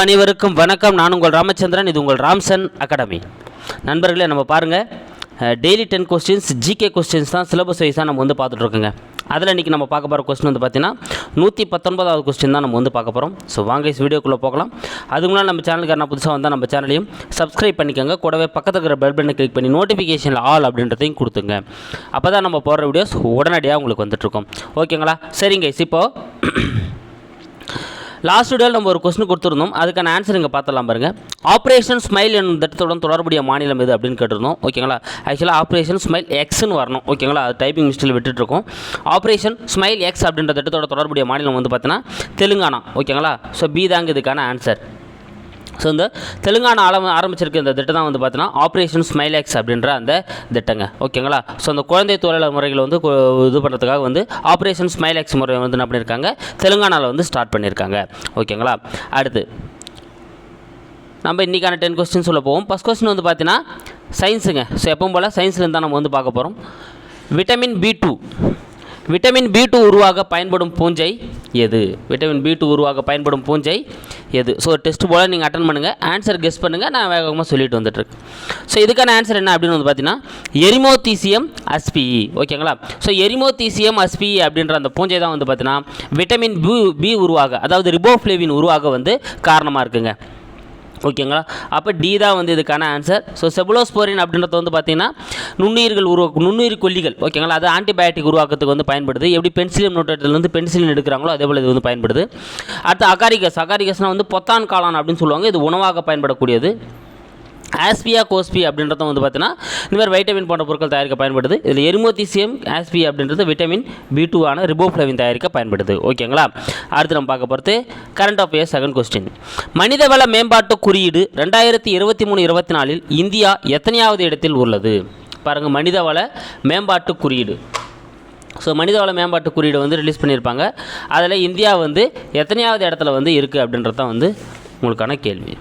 அனைவருக்கும் வணக்கம். நான் உங்கள் ராமச்சந்திரன் இது உங்கள் ராம்சன் அகாடமி. நண்பர்களே நம்ம பாருங்கள் daily ten questions GK questions தான் சிலபஸ் வைஸாக நம்ம வந்து பார்த்துட்ருக்கோங்க அதில் இன்றைக்கி நம்ம பார்க்க போகிற கொஸ்டின் வந்து பார்த்தீங்கன்னா நூற்றி பத்தொன்பதாவது கொஸ்டின் தான் நம்ம வந்து பார்க்க போகிறோம் ஸோ வாங்க இஸ் வீடியோக்குள்ளே போகலாம். அதுக்கு முன்னாடி நம்ம சேனலுக்கு என்ன புதுசாக வந்தால் நம்ம சேனலையும் சப்ஸ்கிரைப் பண்ணிக்கோங்க. கூடவே பக்கத்தில் இருக்கிற பெல் பட்டனை கிளிக் பண்ணி நோட்டிஃபிகேஷனில் ஆல் அப்படின்றதையும் கொடுத்துங்க. அப்போ தான் நம்ம போடுற வீடியோஸ் உடனடியாக உங்களுக்கு வந்துட்டுருக்கோம் ஓகேங்களா சரிங்க இப்போது லாஸ்ட் வீடியோவில் நம்ம ஒரு கொஸ்டின் கொடுத்துருந்தோம். அதுக்கான ஆன்சர் இங்கே பார்த்தலாம் பாருங்கள் ஆப்ரேஷன் ஸ்மைல் என்னும் திட்டத்துடன் தொடர்புடைய மாநிலம் எது அப்படின்னு கேட்டிருந்தோம். ஓகேங்களா ஆக்சுவலாக ஆப்ரேஷன் ஸ்மைல் எக்ஸ்னு வரணும். ஓகேங்களா அது டைப்பிங் மிஸ்டில் விட்டுட்ருக்கோம் ஆப்ரேஷன் ஸ்மைல் எக்ஸ் அப்படின்ற திட்டத்தோட தொடர்புடைய மாநிலம் வந்து பார்த்தீங்கன்னா தெலுங்கானா. ஓகேங்களா ஸோ பி தாங்க இதுக்கான ஆன்சர் ஸோ இந்த தெலுங்கானா ஆரம்ப ஆரம்பிச்சிருக்க இந்த திட்டம் தான் வந்து பார்த்தீங்கன்னா ஆப்ரேஷன் ஸ்மைலேக்ஸ் அப்படின்ற அந்த திட்டங்க. ஓகேங்களா? ஸோ அந்த குழந்தை தொழிலாளர் முறைகளை வந்து இது பண்ணுறதுக்காக வந்து ஆப்ரேஷன் ஸ்மைலேக்ஸ் முறை வந்து என்ன பண்ணியிருக்காங்க? தெலுங்கானாவில் வந்து ஸ்டார்ட் பண்ணியிருக்காங்க. ஓகேங்களா? அடுத்து நம்ம இன்றைக்கான டென் கொஸ்டின் சொல்ல போவோம். ஃபஸ்ட் கொஸ்டின் வந்து பார்த்தீங்கன்னா சயின்ஸுங்க ஸோ எப்பவும் போல் சயின்ஸ்லேருந்து தான் நம்ம வந்து பார்க்க போகிறோம் vitamin B two vitamin B two உருவாக பயன்படும் பூஞ்சை எது? விட்டமின் பி டூ உருவாக பயன்படும் பூஞ்சை எது? ஸோ டெஸ்ட் போல் நீங்கள் அட்டன் பண்ணுங்கள் ஆன்சர் கெஸ் பண்ணுங்கள் நான் வேகமாக சொல்லிட்டு வந்துட்டுருக்கேன். ஸோ இதுக்கான ஆன்சர் என்ன அப்படின்னு வந்து பார்த்தீங்கன்னா எரிமோதீசியம் அஸ்பிஇ ஓகேங்களா? ஸோ எரிமோதீசியம் அஸ்பிஇ அப்படின்ற அந்த பூஞ்சை தான் வந்து பார்த்தீங்கன்னா விட்டமின் பி பி உருவாக அதாவது ரிபோஃப்ளேவின் உருவாக வந்து காரணமாக இருக்குங்க. ஓகேங்களா? அப்போ டி தான் வந்து இதுக்கான ஆன்சர் ஸோ செபுலோஸ்போரின் அப்படின்றது வந்து பார்த்தீங்கன்னா நுண்ணுயிர்கள் உருவா நுண்ணுயிர் கொல்லிகள் ஓகேங்களா? அது ஆன்டிபயோட்டிக் உருவாக்கத்துக்கு வந்து பயன்படுது. எப்படி பென்சிலியம் நோட்டத்தில் பென்சிலின் எடுக்கிறாங்களோ அதே போல் இது வந்து பயன்படுது. அடுத்து அகாரிகஸ் அகாரிகஸ்னால் வந்து பொத்தான் காளான் அப்படின்னு சொல்லுவாங்க. இது உணவாக பயன்படக்கூடியது. ஆஸ்பியா கோஸ்பி அப்படின்றதும் வந்து பார்த்தீங்கன்னா இந்த மாதிரி வைட்டமின் போன்ற பொருட்கள் தயாரிக்க பயன்படுது. இதில் எரிமோதிசியம் ஆஸ்பி அப்படின்றது விட்டமின் பி டூ ஆன ரிபோஃப்ளவின் தயாரிக்க பயன்படுது. ஓகேங்களா? அடுத்து நம்ம பார்க்க போகிறது கரண்ட் அஃபேர்ஸ் செகண்ட் கொஸ்டின் மனிதவள மேம்பாட்டு குறியீடு ரெண்டாயிரத்தி இருபத்தி மூணு இருபத்தி நாலில் இந்தியா எத்தனையாவது இடத்தில் உள்ளது? பாருங்கள் மனிதவள மேம்பாட்டு குறியீடு. ஸோ மனிதவள மேம்பாட்டு குறியீடு வந்து ரிலீஸ் பண்ணியிருப்பாங்க. அதில் இந்தியா வந்து எத்தனையாவது இடத்துல வந்து இருக்குது அப்படின்றது தான் வந்து உங்களுக்கான கேள்வி.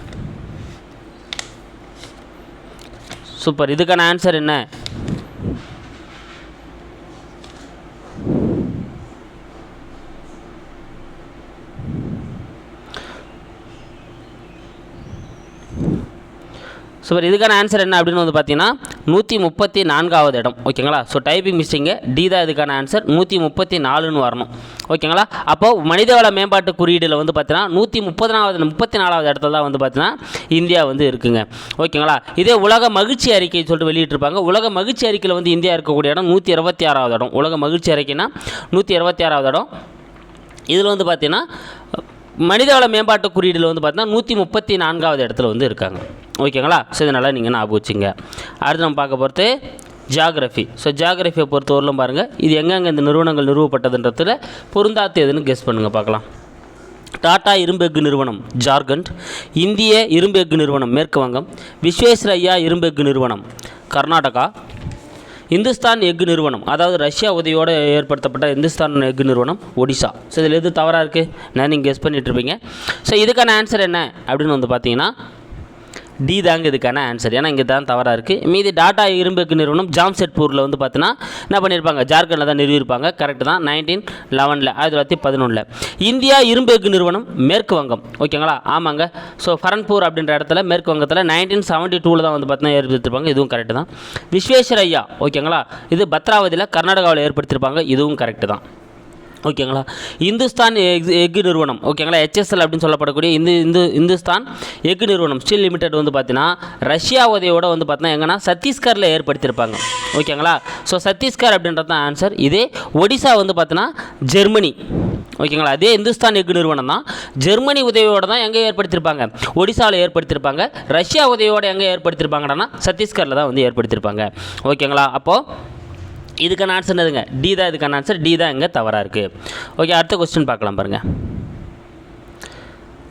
சூப்பர். இதுக்கான ஆன்சர் என்ன? ஸோ இதுக்கான ஆன்சர் என்ன அப்படின்னு வந்து பார்த்தீங்கன்னா நூற்றி முப்பத்தி நான்காவது இடம் ஓகேங்களா ஸோ டைப்பிங் மிஸ்டிங்க டி தான் இதுக்கான ஆன்சர் நூற்றி முப்பத்தி நாலுன்னு வரணும் ஓகேங்களா அப்போ மனிதவள மேம்பாட்டு குறியீடில் வந்து பார்த்தீங்கன்னா நூற்றி முப்பத்தினாவது முப்பத்தி நாலாவது இடத்துல தான் வந்து பார்த்தீங்கன்னா இந்தியா வந்து இருக்குங்க. ஓகேங்களா இதே உலக மகிழ்ச்சி அறிக்கை சொல்லிட்டு வெளியிட்டிருப்பாங்க. உலக மகிழ்ச்சி அறிக்கையில் வந்து இந்தியா இருக்கக்கூடிய இடம் நூற்றி இருபத்தி ஆறாவது இடம். உலக மகிழ்ச்சி அறிக்கைனா நூற்றி இருபத்தி ஆறாவது இடம். இதில் வந்து பார்த்தீங்கன்னா மனிதவள மேம்பாட்டு குறியீடில் வந்து பார்த்தீங்கன்னா நூற்றி முப்பத்தி நான்காவது இடத்துல வந்து இருக்காங்க. ஓகேங்களா? ஸோ இதனால் நீங்கள் ஞாபகம் வச்சுங்க? அடுத்து நம்ம பார்க்க பொறுத்து ஜியாகிரஃபி ஸோ ஜியாகிரஃபியை பொறுத்தவரையிலும் பாருங்கள் இது எங்கெங்கே இந்த நிறுவனங்கள் நிறுவப்பட்டதுன்றதில் பொருந்தாத்து எதுன்னு கெஸ் பண்ணுங்கள் பார்க்கலாம். டாடா இரும்பு எஃகு நிறுவனம் ஜார்க்கண்ட். இந்திய இரும்பு எஃகு நிறுவனம் மேற்கு வங்கம். விஸ்வேஸ்வரையா இரும்பு எஃகு நிறுவனம் கர்நாடகா. இந்துஸ்தான் எஃகு நிறுவனம் அதாவது ரஷ்யா உதவியோடு ஏற்படுத்தப்பட்ட இந்துஸ்தான் எஃகு நிறுவனம் ஒடிசா. ஸோ இதில் எது தவறாக இருக்குது நான் நீங்கள் கெஸ் பண்ணிகிட்ருப்பீங்க ஸோ இதுக்கான ஆன்சர் என்ன? அப்படின்னு வந்து பார்த்தீங்கன்னா டி தாங்க இதுக்கான ஆன்சர் ஏன்னா இங்கே தான் தவறாக இருக்குது மீதி டாடா இரும்புக்கு நிறுவனம் ஜாம்செட்பூரில் வந்து பார்த்தீங்கன்னா என்ன பண்ணியிருப்பாங்க ஜார்க்கண்டில் தான் நிறுவியிருப்பாங்க கரெக்டு தான். நைன்டீன் லெவனில் ஆயிரத்தி தொள்ளாயிரத்தி பதினொன்றில் இந்தியா இரும்புக்கு நிறுவனம் மேற்கு வங்கம். ஓகேங்களா ஆமாங்க. ஸோ ஃபரன்பூர் அப்படின்ற இடத்துல மேற்கு வங்கத்தில் நைன்டீன் செவன்ட்டி டூவில் தான் வந்து பார்த்தீங்கன்னா ஏற்படுத்திருப்பாங்க. இதுவும் கரெக்டு தான். விஸ்வேஸ்வரையா ஓகேங்களா இது பத்ராவதியில் கர்நாடகாவில் ஏற்படுத்தியிருப்பாங்க இதுவும் கரெக்டு தான். ஓகேங்களா? இந்துஸ்தான் எக் எஃகு நிறுவனம். ஓகேங்களா? ஹெச்எஸ்எல் அப்படின்னு சொல்லப்படக்கூடிய இந்த இந்து இந்துஸ்தான் எஃகு நிறுவனம். ஸ்டீல் லிமிடெட் வந்து பார்த்தீங்கன்னா ரஷ்யா உதவியோட வந்து பார்த்தீங்கன்னா எங்கன்னா சத்தீஸ்கரில் ஏற்படுத்தியிருப்பாங்க. ஓகேங்களா? ஸோ சத்தீஸ்கர் அப்படின்றது தான் ஆன்சர் இதே ஒடிசா வந்து பார்த்தீங்கன்னா ஜெர்மனி. ஓகேங்களா? அதே இந்துஸ்தான் எஃகு நிறுவனம் தான். ஜெர்மனி உதவியோட தான் எங்கே ஏற்படுத்தியிருப்பாங்க? ஒடிசாவில் ஏற்படுத்தியிருப்பாங்க. ரஷ்யா உதவியோட எங்கே ஏற்படுத்தியிருப்பாங்கன்னா சத்தீஸ்கரில் தான் வந்து ஏற்படுத்தியிருப்பாங்க. ஓகேங்களா? அப்போது இதுக்கான ஆன்சர் என்னதுங்க? டி தான் இதுக்கான ஆன்சர் டி தான் இங்கே தவறாக இருக்குது ஓகே அடுத்த கொஸ்டின் பார்க்கலாம் பாருங்கள்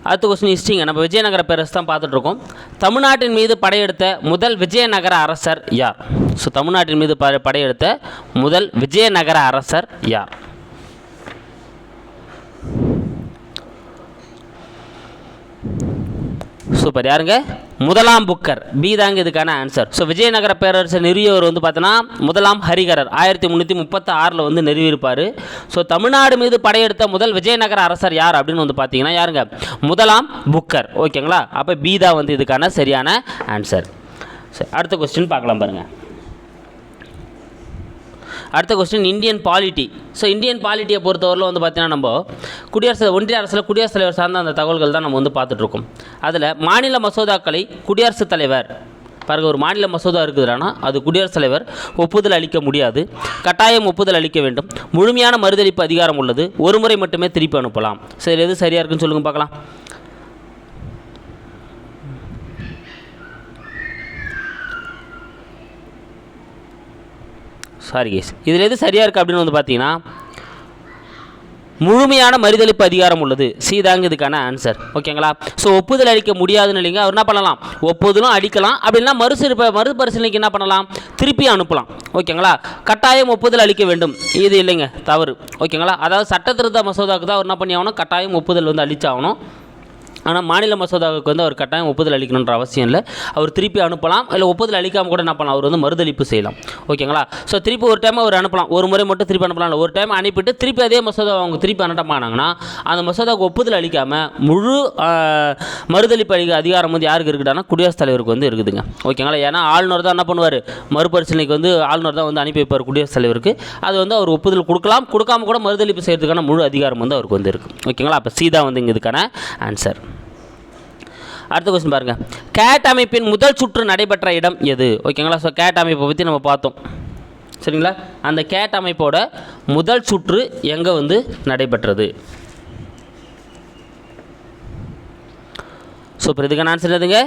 அடுத்த கொஸ்டின் ஹிஸ்ட்ரிங்க நம்ம விஜயநகர பேரரசு தான் பார்த்துட்ருக்கோம். தமிழ்நாட்டின் மீது படையெடுத்த முதல் விஜயநகர அரசர் யார்? ஸோ தமிழ்நாட்டின் மீது ப படையெடுத்த முதல் விஜயநகர அரசர் யார்? சூப்பர். யாருங்க? முதலாம் புக்கர். பி தாங்க இதுக்கான ஆன்சர் ஸோ விஜயநகர பேரரசர் நிறுவியவர் வந்து பார்த்தோன்னா முதலாம் ஹரிகரர். ஆயிரத்தி முந்நூற்றி முப்பத்தி ஆறில் வந்து நிறுவியிருப்பார். ஸோ தமிழ்நாடு மீது படையெடுத்த முதல் விஜயநகர அரசர் யார் அப்படின்னு வந்து பார்த்தீங்கன்னா யாருங்க? முதலாம் புக்கர். ஓகேங்களா அப்போ பி தான் வந்து இதுக்கான சரியான ஆன்சர் சரி அடுத்த கொஸ்டின் பார்க்கலாம் பாருங்கள் அடுத்த question Indian polity so Indian பாலிட்டியை பொறுத்தவரையில் வந்து பார்த்தீங்கன்னா நம்ம குடியரசு ஒன்றிய அரசில் குடியரசுத் தலைவர் சார்ந்த அந்த தகவல்கள் தான் நம்ம வந்து பார்த்துட்ருக்கோம். அதில் மாநில மசோதாக்களை குடியரசுத் தலைவர் பாருங்க ஒரு மாநில மசோதா இருக்குதுன்னா அது குடியரசுத் தலைவர் ஒப்புதல் அளிக்க முடியாது. கட்டாயம் ஒப்புதல் அளிக்க வேண்டும். முழுமையான மறுதளிப்பு அதிகாரம் உள்ளது. ஒரு முறை மட்டுமே திருப்பி அனுப்பலாம். சரி எது சரியாக இருக்குன்னு சொல்லுங்கள் பார்க்கலாம். சாரி கேஸ் இதில் எது சரியாக இருக்குது அப்படின்னு வந்து பார்த்தீங்கன்னா முழுமையான மறுதளிப்பு அதிகாரம் உள்ளது. சீதாங்க இதுக்கான ஆன்சர் ஓகேங்களா ஸோ ஒப்புதல் அளிக்க முடியாதுன்னு இல்லைங்க. அவர் என்ன பண்ணலாம்? ஒப்புதலும் அடிக்கலாம் அப்படின்னா மறுசிறப்ப மறுபரிசீலனைக்கு என்ன பண்ணலாம்? திருப்பி அனுப்பலாம். ஓகேங்களா கட்டாயம் ஒப்புதல் அளிக்க வேண்டும். இது இல்லைங்க. தவறு. ஓகேங்களா அதாவது சட்டத்திருத்த மசோதாவுக்கு தான் அவர் என்ன பண்ணி ஆகணும் கட்டாயம் ஒப்புதல் வந்து அளிச்சாகணும். ஆனால் மாநில மசோதாவுக்கு வந்து அவர் கட்டாயம் ஒப்புதல் அளிக்கணுன்ற அவசியம் இல்லை. அவர் திருப்பி அனுப்பலாம். இல்லை ஒப்புதல் அளிக்காமல் கூட என்ன பண்ணலாம்? அவர் வந்து மறுதளிப்பு செய்யலாம். ஓகேங்களா? ஸோ திருப்பி ஒரு டைம் அவர் அனுப்பலாம். ஒரு முறை மட்டும் திருப்பி அனுப்பலாம். இல்லை ஒரு டைம் அனுப்பிட்டு திருப்பி அதே மசோதா அவங்க திருப்பி அனுப்பமானாங்கன்னா அந்த மசோதாவுக்கு ஒப்புதல் அளிக்காமல் முழு மறுதளிப்பு அளிக்க அதிகாரம் வந்து யாருக்கு இருக்குடானா குடியரசுத் தலைவருக்கு வந்து இருக்குதுங்க. ஓகேங்களா? ஏன்னா ஆளுநர் தான் என்ன பண்ணுவார்? மறுபரிசீலனைக்கு வந்து ஆளுநர் தான் வந்து அனுப்பி வைப்பார் குடியரசுத் தலைவருக்கு. அது வந்து அவர் ஒப்புதல் கொடுக்கலாம். கொடுக்காம கூட மறுதளிப்பு செய்கிறதுக்கான முழு அதிகாரம் வந்து அவருக்கு வந்து இருக்குது ஓகேங்களா? அப்போ சீதா வந்து இதுக்கான ஆன்சர் அடுத்த கொஸ்டின் பாருங்கள் கேட் அமைப்பின் முதல் சுற்று நடைபெற்ற இடம் எது? ஓகேங்களா ஸோ கேட் அமைப்பை பற்றி நம்ம பார்த்தோம். சரிங்களா? அந்த கேட் அமைப்போட முதல் சுற்று எங்கே வந்து நடைபெற்றது? ஸோ இப்போ இதுக்கான ஆன்சர் எதுங்க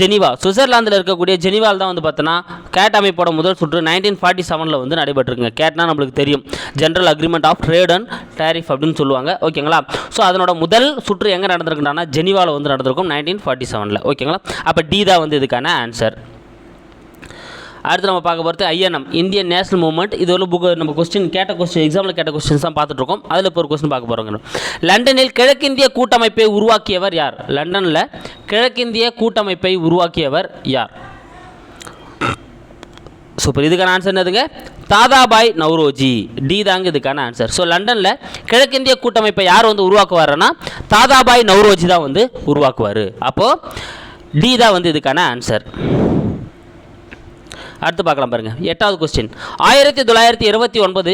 ஜெனிவா. சுவிட்சர்லாந்தில் இருக்கக்கூடிய ஜெனிவால் தான் வந்து பார்த்தோன்னா கேட் அமைப்போட முதல் சுற்று நைன்டீன் ஃபார்ட்டி செவனில் வந்து நடைபெற்றிருக்குங்க. கேட்னா நம்மளுக்கு தெரியும். General agreement of trade and tariff அப்படின்னு சொல்லுவாங்க. ஓகேங்களா ஸோ அதனோட முதல் சுற்று எங்கே நடந்திருக்குன்னா ஜெனிவாவில் வந்து நடந்திருக்கும் நைன்டீன் ஃபார்ட்டி செவனில் ஓகேங்களா அப்போ டி தான் வந்து இதுக்கான ஆன்சர் அடுத்து நம்ம பார்க்க போகிறது ஐஎன்எம் இந்தியன் நேஷனல் மூவ்மெண்ட். இது ஒரு புக் நம்ம கொஸ்டின் கேட்ட கொஸ்டின் எக்ஸாமில் கேட்ட கொஸ்டின்ஸ் தான் பார்த்துட்டு இருக்கோம் அதில் இப்போ ஒரு கொஸ்டின் பார்க்க போகிறோங்க லண்டனில் கிழக்கிந்திய கூட்டமைப்பை உருவாக்கியவர் யார்? லண்டனில் கிழக்கிந்திய கூட்டமைப்பை உருவாக்கியவர் யார்? சூப்பர் இதுக்கான ஆன்சர் என்னதுங்க? தாதாபாய் நவ்ரோஜி. டி தாங்க இதுக்கான ஆன்சர் ஸோ லண்டனில் கிழக்கிந்திய கூட்டமைப்பை யார் வந்து உருவாக்குவாருன்னா தாதாபாய் நவ்ரோஜி தான் வந்து உருவாக்குவார். அப்போது டி தான் வந்து இதுக்கான ஆன்சர் அடுத்து பார்க்கலாம் பாருங்கள் எட்டாவது கொஸ்டின் ஆயிரத்தி தொள்ளாயிரத்தி இருபத்தி ஒன்பது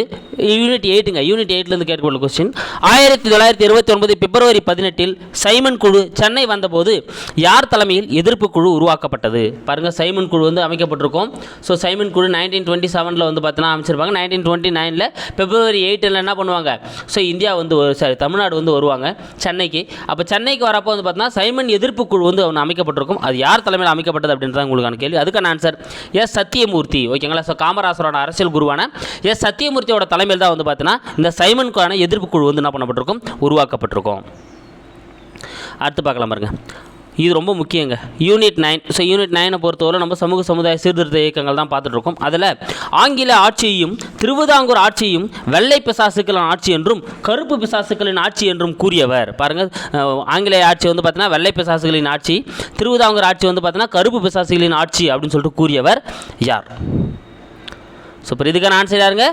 யூனிட் எயிட்டுங்க யூனிட் எயிட்லேருந்து கேட்கப்பட்ட கொஸ்டின் ஆயிரத்தி தொள்ளாயிரத்தி இருபத்தி ஒன்பது பிப்ரவரி பதினெட்டில் சைமன் குழு சென்னை வந்தபோது யார் தலைமையில் எதிர்ப்பு குழு உருவாக்கப்பட்டது? பாருங்கள் சைமன் குழு வந்து அமைக்கப்பட்டிருக்கும். ஸோ சைமன் குழு நைன்டீன் டுவெண்ட்டி செவனில் வந்து பார்த்தீங்கன்னா அமைச்சிருப்பாங்க. நைன்டீன் டுவெண்ட்டி நைனில் பிப்ரவரி எயிட்டில் என்ன பண்ணுவாங்க? ஸோ இந்தியா வந்து சாரி தமிழ்நாடு வந்து வருவாங்க சென்னைக்கு. அப்போ சென்னைக்கு வரப்போ வந்து பார்த்தீங்கன்னா சைமன் எதிர்ப்பு குழு வந்து ஒன்று அமைக்கப்பட்டிருக்கும். அது யார் தலைமையில் அமைக்கப்பட்டது அப்படின்றது உங்களுக்கான கேள்வி. அதுக்கான ஆன்சர் எஸ் சத் சத்தியமூர்த்தி. ஓகேங்களா ஸோ காமராசரோட அரசியல் குருவான எஸ் சத்தியமூர்த்தியோட தலைமையில் தான் வந்து பார்த்தீங்கன்னா இந்த சைமனுக்கான எதிர்ப்பு குழு வந்து என்ன பண்ணப்பட்டிருக்கும்? உருவாக்கப்பட்டிருக்கும். அடுத்து பார்க்கலாம் பாருங்கள் இது ரொம்ப முக்கியங்க. யூனிட் நைன் ஸோ யூனிட் நைனை பொறுத்தவரை நம்ம சமூக சமுதாய சீர்திருத்த இயக்கங்கள் தான் பார்த்துட்ருக்கோம். அதில் ஆங்கில ஆட்சியையும் திருவிதாங்கூர் ஆட்சியும் வெள்ளை பிசாசுக்களின் ஆட்சி என்றும் கருப்பு பிசாசுக்களின் ஆட்சி என்றும் கூறியவர். பாருங்கள் ஆங்கிலேய ஆட்சி வந்து பார்த்தீங்கன்னா வெள்ளை பிசாசுகளின் ஆட்சி திருவிதாங்கூர் ஆட்சி வந்து பார்த்தீங்கன்னா கருப்பு பிசாசுகளின் ஆட்சி அப்படின்னு சொல்லிட்டு கூறியவர் யார்? ஸோ இப்போ இதுக்கான ஆன்சர் யாருங்க?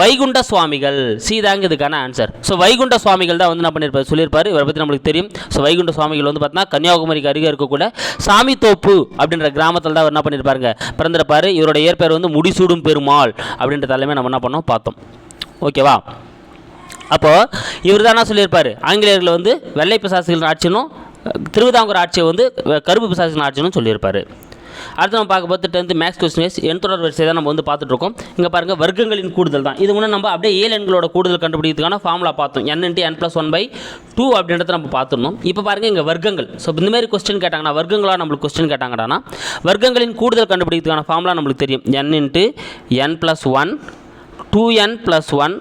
வைகுண்ட சுவாமிகள் சீதாங்க இதுக்கான ஆன்சர் ஸோ வைகுண்ட சுவாமிகள் தான் வந்து என்ன பண்ணியிருப்பார் சொல்லியிருப்பார் இவரை பற்றி நம்மளுக்கு தெரியும். ஸோ வைகுண்ட சுவாமிகள் வந்து பார்த்தீங்கன்னா கன்னியாகுமரிக்கு அருகே இருக்கக்கூட சாமித்தோப்பு அப்படின்ற கிராமத்தில் தான் அவர் என்ன பண்ணியிருப்பாருங்க பிறந்திருப்பார். இவரோட இயற்பெயர் வந்து முடிசூடும் பெருமாள் அப்படின்ற தலைமை நம்ம என்ன பண்ணோம்? பார்த்தோம். ஓகேவா அப்போது இவர் தான் என்ன சொல்லியிருப்பார் ஆங்கிலேயர்கள் வந்து வெள்ளை பிசாசுகளின் ஆட்சினும் திருவிதாங்கூர் ஆட்சியை வந்து கருப்பு பிசாசுகளின் ஆட்சினும் சொல்லியிருப்பார் அடுத்து நம்ம பார்க்க பார்த்து டென்த்து மேக்ஸ் கொஸ்டின் வைஸ் எண் வரிசை தான் நம்ம வந்து பார்த்துட்டு இருக்கோம் இங்கே பாருங்கள் வர்க்கங்களின் கூடுதல் தான். இது முன்னே நம்ம அப்படியே ஏழு எண்களோட கூடுதல் கண்டுபிடிக்கிறதுக்கான ஃபார்முலா பார்த்தோம். N into N plus one by two அப்படின்றத நம்ம பார்த்துருந்தோம் இப்போ பாருங்கள் இங்கே வர்க்கங்கள். ஸோ இந்த மாதிரி கொஸ்டின் கேட்டாங்கன்னா வர்க்கங்களா நம்மளுக்கு கொஸ்டின் கேட்டாங்கன்னா வர்க்கங்களின் கூடுதல் கண்டுபிடிக்கிறதுக்கான ஃபார்முலா நம்மளுக்கு தெரியும். N into N plus one two N plus one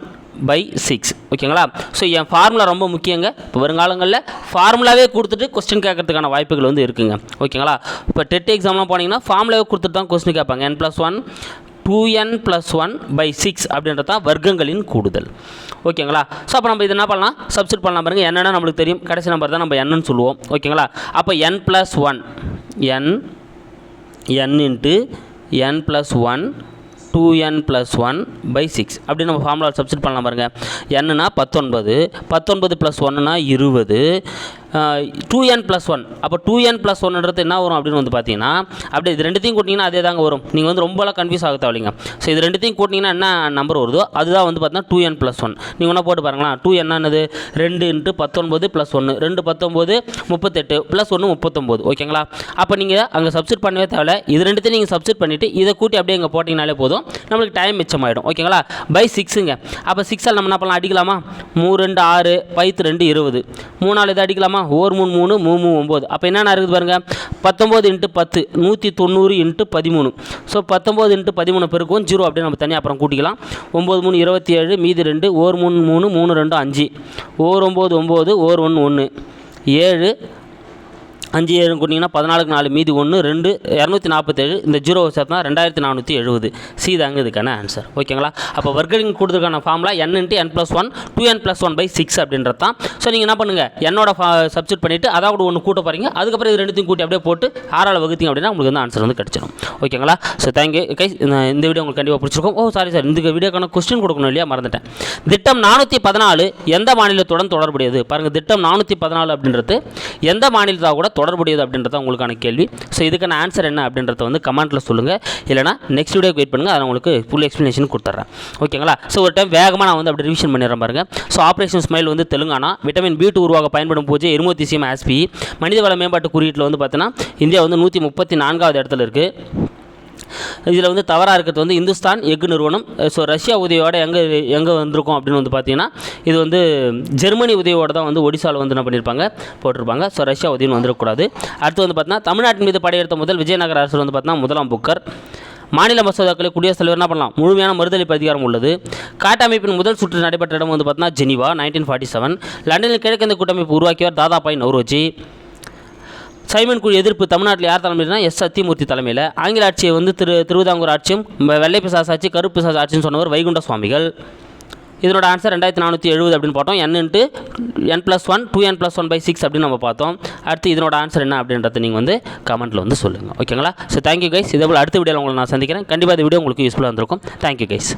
by six ஓகேங்களா? ஸோ என் ஃபார்முலா ரொம்ப முக்கியங்க. இப்போ வருங்காலங்களில் ஃபார்முலாவே கொடுத்துட்டு கொஸ்டின் கேட்கறதுக்கான வாய்ப்புகள் வந்து இருக்குங்க. ஓகேங்களா? இப்போ டெட் எக்ஸாம்லாம் போனீங்கன்னா ஃபார்முலாவே கொடுத்துட்டு தான் கொஸ்டின் கேட்பாங்க. N plus one two N plus one by six அப்படின்றது தான் வர்க்கங்களின் கூடுதல். ஓகேங்களா? ஸோ அப்போ நம்ம இது என்ன பண்ணலாம்? சப்ஸ்டிட் பண்ணலாம் பாருங்கள் என்னென்ன நம்மளுக்கு தெரியும். கடைசி நம்பர் தான் நம்ம என்னன்னு சொல்லுவோம். ஓகேங்களா? அப்போ N plus one N N into N plus one two N plus one by six அப்படி நம்ம ஃபார்முலா சப்ஸ்டிட் பண்ணலாம் பாருங்கள் என்னன்னா பத்தொன்பது பத்தொன்பது ப்ளஸ் ஒன்றுனா இருபது டூ என் ப்ளஸ் ஒன் அப்போ டூ என் ப்ளஸ் ஒன்றது என்ன வரும் அப்படின்னு வந்து பார்த்தீங்கன்னா அப்படி இது ரெண்டுத்தையும் கூட்டிங்கன்னா அதே தாங்க வரும். நீங்கள் வந்து ரொம்பலாம் கன்ஃபியூஸ் ஆக தேவையில்லைங்க. ஸோ இது ரெண்டுத்தையும் கூட்டிங்கன்னா என்ன நம்பர் வருதோ அதுதான் வந்து பார்த்தீங்கன்னா டூ என் ப்ளஸ் ஒன் நீங்கள் ஒன்றா போட்டு பாருங்களா டூ என்னது? ரெண்டு இன்ட்டு பத்தொன்பது ப்ளஸ் ஒன்று ரெண்டு பத்தொம்போது முப்பத்தெட்டு ப்ளஸ் ஒன்று முப்பத்தொம்போது. ஓகேங்களா? அப்போ நீங்கள் அங்கே சப்ஸ்டிட் பண்ணவே தேவையில்ல. இது ரெண்டுத்தையும் நீங்கள் சப்ஸ்டிட் பண்ணிவிட்டு இதை கூட்டி அப்படியே இங்கே போட்டிங்கனாலே போதும். நம்மளுக்கு டைம் மிச்சமாயிடும். ஓகேங்களா? பை சிக்ஸுங்க அப்போ சிக்ஸால் நம்ம என்ன பண்ணலாம்? அடிக்கலாமா? மூணு ரெண்டு ஆறு பைத்து ரெண்டு இருபது. மூணு நாலு இதை அடிக்கலாமா? ஓர் மூணு மூணு மூணு மூணு ஒம்பது. அப்போ என்னென்ன இருக்குது பாருங்கள் பத்தொம்போது இன்ட்டு பத்து நூற்றி தொண்ணூறு இன்ட்டு பதிமூணு. ஸோ பத்தொம்போது இன்ட்டு பதிமூணு பெருக்கும் ஜீரோ அப்படியே நம்ம தனியாக அப்புறம் கூட்டிக்கலாம். ஒம்பது மூணு இருபத்தி ஏழு மீதி ரெண்டு ஓர் மூணு மூணு மூணு ரெண்டு அஞ்சு. ஓர் ஒம்பது ஒம்பது ஓர் ஒன்று ஒன்று. ஏழு அஞ்சு ஏழு கூட்டிங்கன்னா பதினாலுக்கு நாலு மீதி ஒன்று ரெண்டு இரநூத்தி நாற்பத்தேழு இந்த ஜீரோ சேர்த்தா ரெண்டாயிரத்தி நானூற்றி எழுபது. சி தாங்க இதுக்கான ஆன்சர் ஓகேங்களா? அப்போ வர்க்கலிங் கொடுத்துருக்கான formula N into N plus one two N plus one by six அப்படின்றது தான் ஸோ நீங்கள் என்ன பண்ணுங்கள் என்னோட சப்ஸ்டிட் பண்ணிவிட்டு அதாவது கூட ஒன்று கூட்ட போகிறீங்க அதுக்கப்புறம் இது ரெண்டுத்தையும் கூட்டி அப்படியே போட்டு ஆறால் வகுத்தீங்க அப்படின்னா உங்களுக்கு வந்து ஆன்சர் வந்து கிடச்சிடும் ஓகேங்களா? ஸோ தேங்க்யூ கை இந்த வீடியோ உங்களுக்கு கண்டிப்பாக பிடிச்சிருக்கும். ஓ சாரி சார் இந்த வீடியோக்கான கொஸ்டின் கொடுக்கணும் இல்லையா? மறந்துட்டேன். திட்டம் நானூற்றி பதினாலு எந்த மாநிலத்துடன் தொடர்புடையது? பாருங்கள் திட்டம் நானூற்றி பதினாலு அப்படின்றது எந்த மாநிலத்தால் கூட தொடர்புடையது அப்படின்றத உங்களுக்கான கேள்வி. ஸோ இதுக்கான ஆன்சர் என்ன அப்படின்றத வந்து கமெண்ட்டில் சொல்லுங்கள் இல்லைனா நெக்ஸ்ட் வீடியோக்கு வெயிட் பண்ணுங்கள் அதை உங்களுக்கு ஃபுல் எக்ஸ்ப்ளனேஷன் கொடுத்துட்றேன் ஓகேங்களா ஸோ ஒரு டைம் வேகமாக நான் வந்து அப்படி ரிவிஷன் பண்ணிடுறேன் பாருங்கள் ஸோ ஆப்ரேஷன் ஸ்மைல் வந்து தெலுங்கானா விட்டமின் பி டூ உருவாக பயன்படும் பூஜை இருமோத்திசியம் ஆஸ்பி மனிதவள மேம்பாட்டு குறியீட்டில் வந்து பார்த்தீங்கன்னா இந்தியா வந்து நூற்றி முப்பத்தி நான்காவது இடத்துல இருக்குது இதில் வந்து தவறாக இருக்கிறது வந்து இந்துஸ்தான் எஃகு நிறுவனம். ஸோ ரஷ்யா உதவியோட எங்கே எங்கே வந்திருக்கும் அப்படின்னு வந்து பார்த்தீங்கன்னா இது வந்து ஜெர்மனி உதவியோட தான் வந்து ஒடிசாவில் வந்து என்ன பண்ணியிருப்பாங்க போட்டிருப்பாங்க. ஸோ ரஷ்யா உதவின்னு வந்துடக்கூடாது அடுத்து வந்து பார்த்தீங்கன்னா தமிழ்நாட்டின் மீது படையெடுத்த முதல் விஜயநகர அரசர் வந்து பார்த்தீங்கன்னா முதலாம் புக்கர். மாநில மசோதாக்களை குடியரசுத் தலைவர் என்ன பண்ணலாம்? முழுமையான மறுதளிப்பு அதிகாரம் உள்ளது. காட்டமைப்பின் முதல் சுற்று நடைபெற்ற இடம் வந்து பார்த்தீங்கன்னா ஜெனிவா நைன்டீன் ஃபார்ட்டி செவன் லண்டனில் கிழக்கிழந்த கூட்டமைப்பு உருவாக்கியவர் தாதாபாய் நவ்ரோஜி சைமன் குழு எதிர்ப்பு தமிழ்நாட்டில் யார் தலைமையில்னா எஸ் சத்தியமூர்த்தி தலைமையில். ஆங்கில ஆட்சியை வந்து திரு திருவிதாங்கூர் ஆட்சியும் வெள்ளை பிசாஸ் ஆட்சி கருப்பு பிசாஸ் ஆட்சின்னு சொன்னவர் வைகுண்ட சுவாமிகள். இதனோட ஆன்சர் ரெண்டாயிரத்தி நானூற்றி எழுபது அப்படின்னு பார்த்தோம். N into N plus one two N plus one by six அப்படின்னு நம்ம பார்த்தோம். அடுத்து இதனோட ஆன்சர் என்ன அப்படின்றத நீங்கள் வந்து கமெண்ட்டில் வந்து சொல்லுங்கள் ஓகேங்களா ஸோ தேங்க்யூ கைஸ் இதே போல் அடுத்த வீடியோவில் உங்களை நான் சந்திக்கிறேன். கண்டிப்பாக இந்த வீடியோ உங்களுக்கு யூஸ்ஃபுல்லாக இருந்திருக்கும். Thank you guys